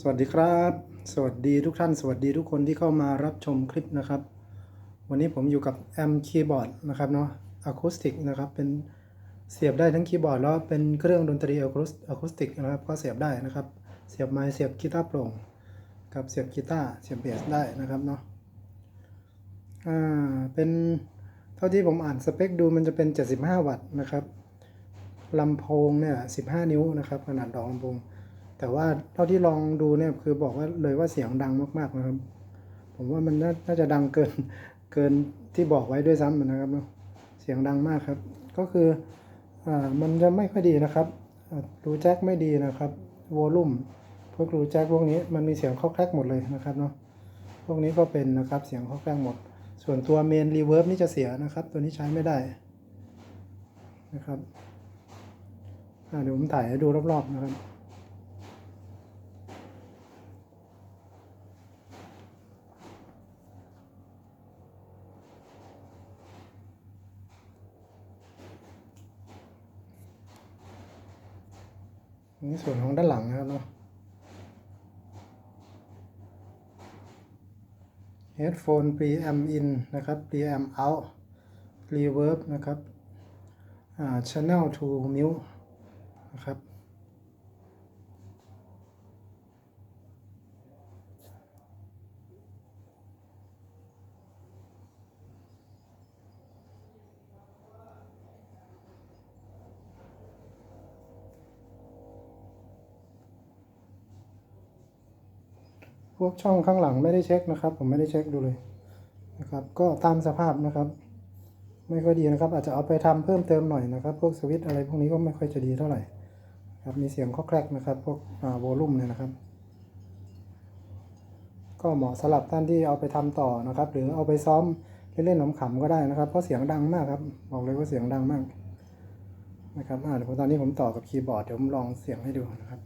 สวัสดีครับ สวัสดีทุกท่าน สวัสดีทุกคนที่เข้ามารับชมคลิปนะครับ วันนี้ผมอยู่กับแอมคีย์บอร์ดนะครับเนาะอะคูสติกนะครับ เป็นเสียบได้ทั้งคีย์บอร์ดแล้วเป็นเครื่องดนตรีอะคูสติกนะครับ ก็เสียบได้นะครับ เสียบไม้เสียบกีตาร์โปร่งกับเสียบกีตาร์เสียบเบสได้นะครับเนาะ อ่า เป็นเท่าที่ผมอ่านสเปคดูมันจะเป็น 75 วัตต์นะครับลำโพงเนี่ย 15 นิ้วนะครับ ขนาดดอกลำโพง แต่ว่าเท่าที่ลองดูเนี่ยคือบอกว่าเลยว่าเสียงดังมากๆนะครับ ผมว่ามันน่าจะดังเกินเกินที่บอกไว้ด้วยซ้ำนะครับเนอะเสียงดังมากครับ ก็คืออ่ามันจะไม่ค่อยดีนะครับรูแจ็คไม่ดีนะครับวอลลุ่มพวกรูแจ็คพวกนี้มันมีเสียงเข้าแคกหมดเลยนะครับเนาะพวกนี้ก็เป็นนะครับเสียงเข้าแคกหมด ส่วนตัวเมนรีเวิร์บนี่จะเสียนะครับ ตัวนี้ใช้ไม่ได้นะครับเดี๋ยวผมถ่ายให้ดูรอบๆนะครับ นี่ส่วนของด้านหลังนะครับเนาะ headphone preamp in นะครับ preamp out reverb นะครับ channel to mute นะครับ วกช่องข้างหลังไม่ได้เช็คนะครับ ผมไม่ได้เช็คดูเลยนะครับ ก็ตามสภาพนะครับ ไม่ค่อยดีนะครับ อาจจะเอาไปทำเพิ่มเติมหน่อยนะครับ พวกสวิตอะไรพวกนี้ก็ไม่ค่อยจะดีเท่าไหร่ครับมีเสียงข้อแครกนะครับ พวกอ่าโวลูมเนี่ยนะครับ ก็เหมาะสำหรับท่านที่เอาไปทำต่อนะครับ หรือเอาไปซ้อมเล่นๆขำๆก็ได้นะครับ เพราะเสียงดังมากครับ บอกเลยว่าเสียงดังมากนะครับอ่าเดี๋ยวตอนนี้ผมต่อกับคีย์บอร์ด เดี๋ยวผมลองเสียงให้ดูนะครับ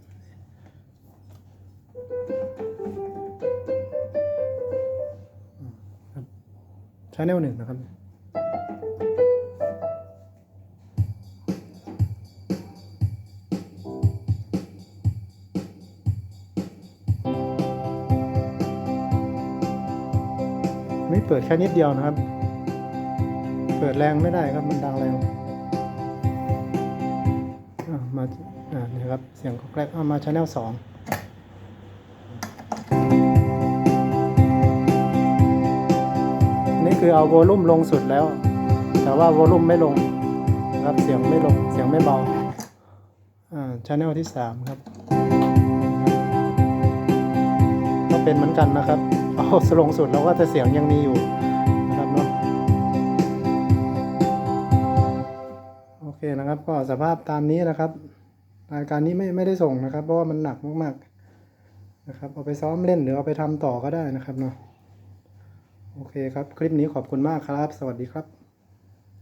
ชาแนลหนึ่งนะครับไม่เปิดแค่นิดเดียวนะครับ เปิดแรงไม่ได้ครับมันดังแรงมาอ่านี่ครับ เสียงก็แกรกเอามาชาแนลสอง คือเอาโวลูมลงสุดแล้ว แต่ว่าโวลูมไม่ลงครับเสียงไม่ลงเสียงไม่เบาอ่าช anel ที่สามครับก็เป็นเหมือนกันนะครับเอาสลงสุดแล้วก็จะเสียงยังมีอยู่นะครับเนาะโอเคนะครับ ก็สภาพตามนี้นะครับรายการนี้ไม่ไม่ได้ส่งนะครับ เพราะว่ามันหนักมากๆนะครับเอาไปซ้อมเล่นหรือเอาไปทำต่อก็ได้นะครับเนาะ โอเคครับ คลิปนี้ขอบคุณมากครับ สวัสดีครับ